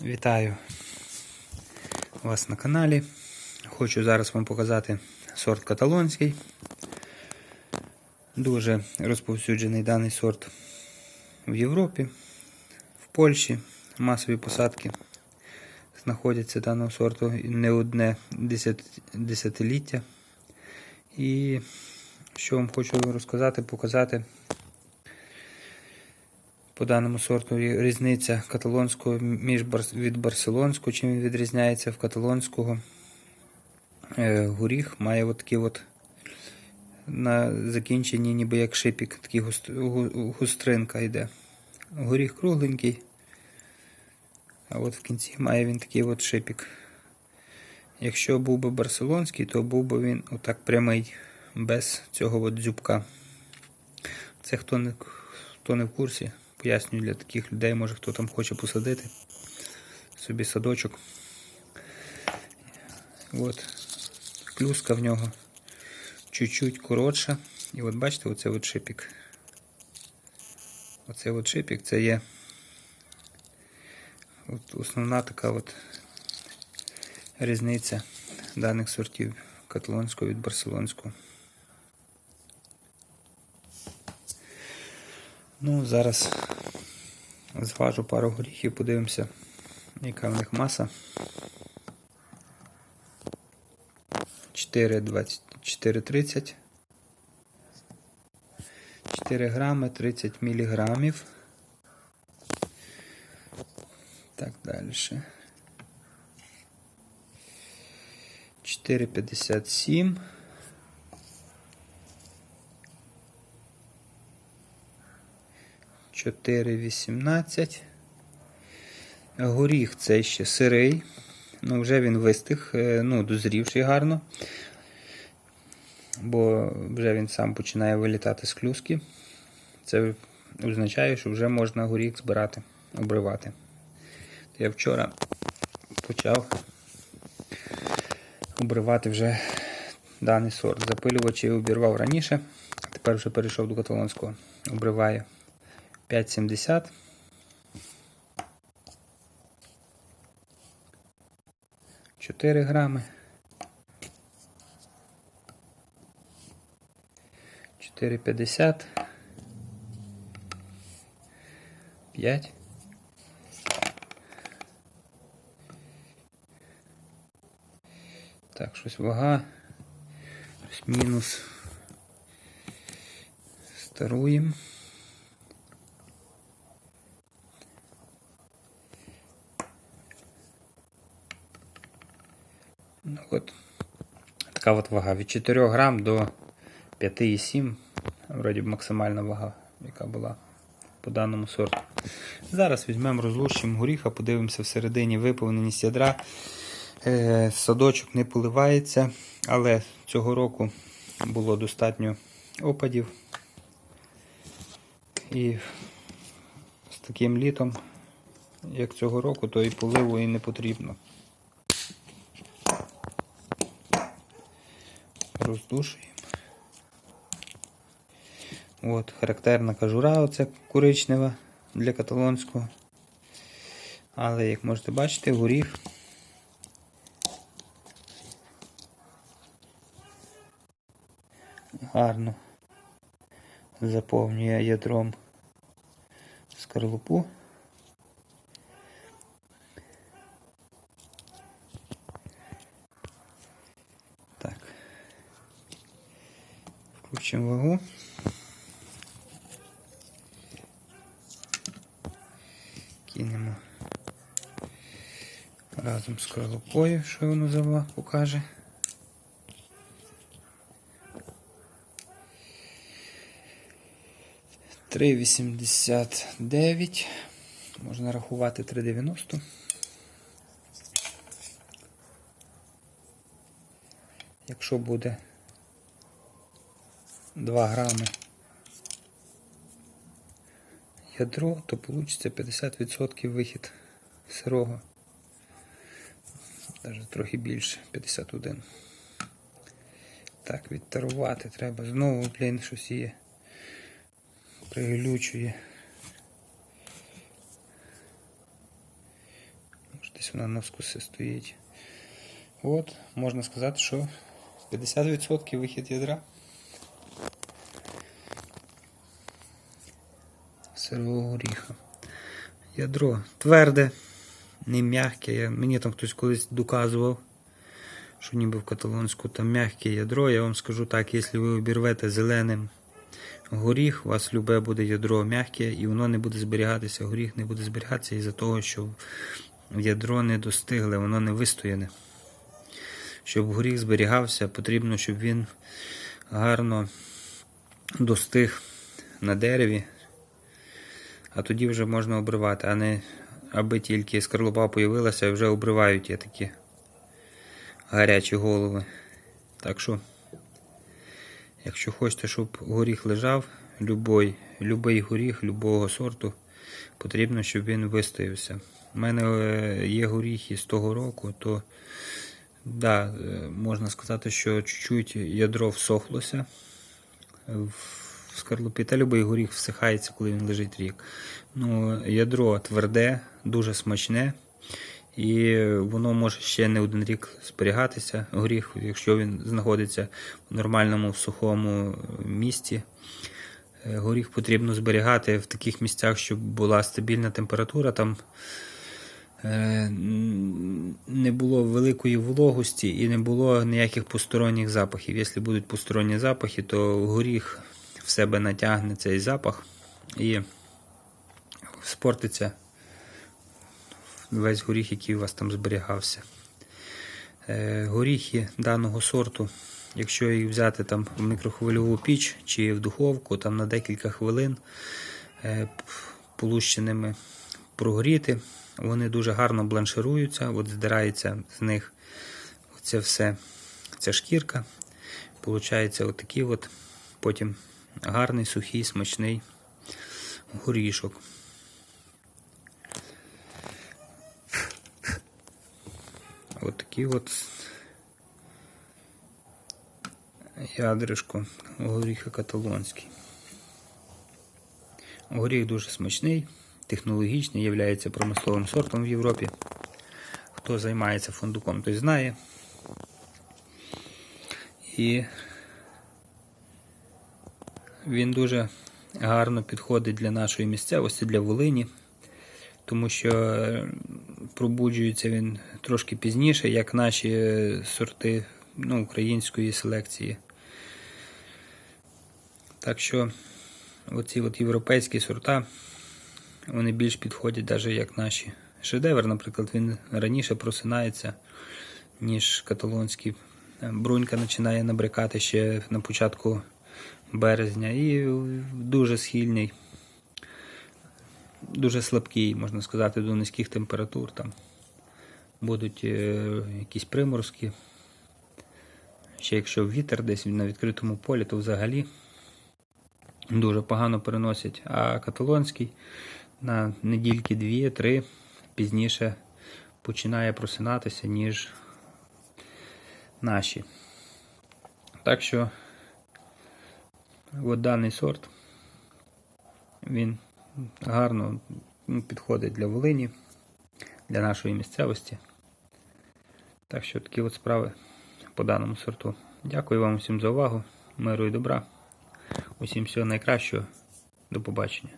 Вітаю вас на каналі. Хочу зараз вам показати сорт каталонський. Дуже розповсюджений даний сорт в Європі, в Польщі. Масові посадки знаходяться даного сорту не одне десятиліття. І що вам хочу розказати, показати по даному сорту різниця каталонського між від барселонського, чим він відрізняється в каталонського. Е, горіх має от такі от на закінченні, ніби як шипік, густ, густринка йде. Горіх кругленький, а от в кінці має він такий от шипік. Якщо був би барселонський, то був би він отак прямий, без цього от дзюбка. Це хто не, хто не в курсі, пояснюю для таких людей, може хто там хоче посадити собі садочок. От, клюска в нього чуть-чуть коротша. І от бачите, оце от шипік. Оце от шипік, це є от основна така от різниця даних сортів каталонського від барселонського. Ну, зараз зважу пару горіхів, подивимося, яка в них маса. 4,20, 4,30. 4 грами, 30 міліграмів. Так, далі. 4,57. Чотири вісімнадцять. Горіх це ще сирий. Ну, вже він вистиг, е, ну, дозрівший гарно. Бо вже він сам починає вилітати з клюски. Це означає, що вже можна горіх збирати, обривати. Я вчора почав обривати вже даний сорт. Запилювач я обірвав раніше, тепер вже перейшов до каталонського. Обриваю 5,70. Чотири грами. Чотири п'ятдесят. П'ять. Так, щось вага. Щось мінус. Старуємо. От. Така от вага. Від 4 грам до 5,7. Вроді б максимальна вага, яка була по даному сорту. Зараз візьмемо, розлущимо горіха, подивимося всередині виповненість ядра. Е, Садочок не поливається, але цього року було достатньо опадів. І з таким літом, як цього року, то і поливу і не потрібно. Роздушуємо. От, характерна кажура, оця коричнева для каталонського. Але, як можете бачити, горіх гарно заповнює ядром скорлупу. Включимо вагу. Кинемо разом з скорлупою, що воно за покаже. Три вісімдесят дев'ять. Можна рахувати 3,90. Якщо буде 2 грами ядро, то вийде 50% вихід сирого. Навіть трохи більше, 51. Так, відтарувати треба. Знову, блін, щось є. Приглючує. якась вона навскуси стоїть. От, можна сказати, що 50% вихід ядра. Сирого горіха. Ядро тверде, не м'яке. Я- Мені там хтось колись доказував, що ніби в каталонську там м'яке ядро. Я вам скажу так, якщо ви обірвете зеленим горіх, у вас любе буде ядро м'яке і воно не буде зберігатися. Горіх не буде зберігатися із-за того, що ядро не достигле, воно не вистояне. Щоб горіх зберігався, потрібно, щоб він гарно достиг на дереві, а тоді вже можна обривати, а не аби тільки скорлупа появилася вже обривають є такі гарячі голови. Так що, якщо хочете, щоб горіх лежав, любой, любий горіх, любого сорту, потрібно, щоб він вистоявся. У мене е, є горіхи з того року, то да, е, можна сказати, що чуть-чуть ядро всохлося в скорлупі. Та любий горіх всихається, коли він лежить рік. Ну, ядро тверде, дуже смачне. І воно може ще не один рік зберігатися. Горіх, якщо він знаходиться в нормальному сухому місці. Е, Горіх потрібно зберігати в таких місцях, щоб була стабільна температура. Там е, не було великої вологості і не було ніяких посторонніх запахів. Якщо будуть посторонні запахи, то горіх в себе натягне цей запах і спортиться весь горіх, який у вас там зберігався. Е, Горіхи даного сорту, якщо їх взяти там в мікрохвильову піч чи в духовку, там на декілька хвилин е, полущеними прогріти, вони дуже гарно бланшируються, от здирається з них це все, ця шкірка. Получається отакий от потім гарний, сухий, смачний горішок. От такий от ядришко горіха каталонський. Горіх дуже смачний, технологічний, є промисловим сортом в Європі. Хто займається фундуком, той знає. І він дуже гарно підходить для нашої місцевості, для Волині, тому що е, пробуджується він трошки пізніше, як наші е, сорти ну, української селекції. Так що оці от європейські сорта, вони більш підходять навіть як наші. Шедевр, наприклад, він раніше просинається, ніж каталонський. Брунька починає набрякати ще на початку березня і дуже схильний, дуже слабкий, можна сказати, до низьких температур. Там будуть е, якісь приморозки. Ще якщо вітер десь на відкритому полі, то взагалі дуже погано переносять. А каталонський на недільки дві-три пізніше починає просинатися, ніж наші. Так що от даний сорт він гарно ну, підходить для Волині, для нашої місцевості. Так що такі от справи по даному сорту. Дякую вам всім за увагу. Миру і добра. Усім всього найкращого. До побачення.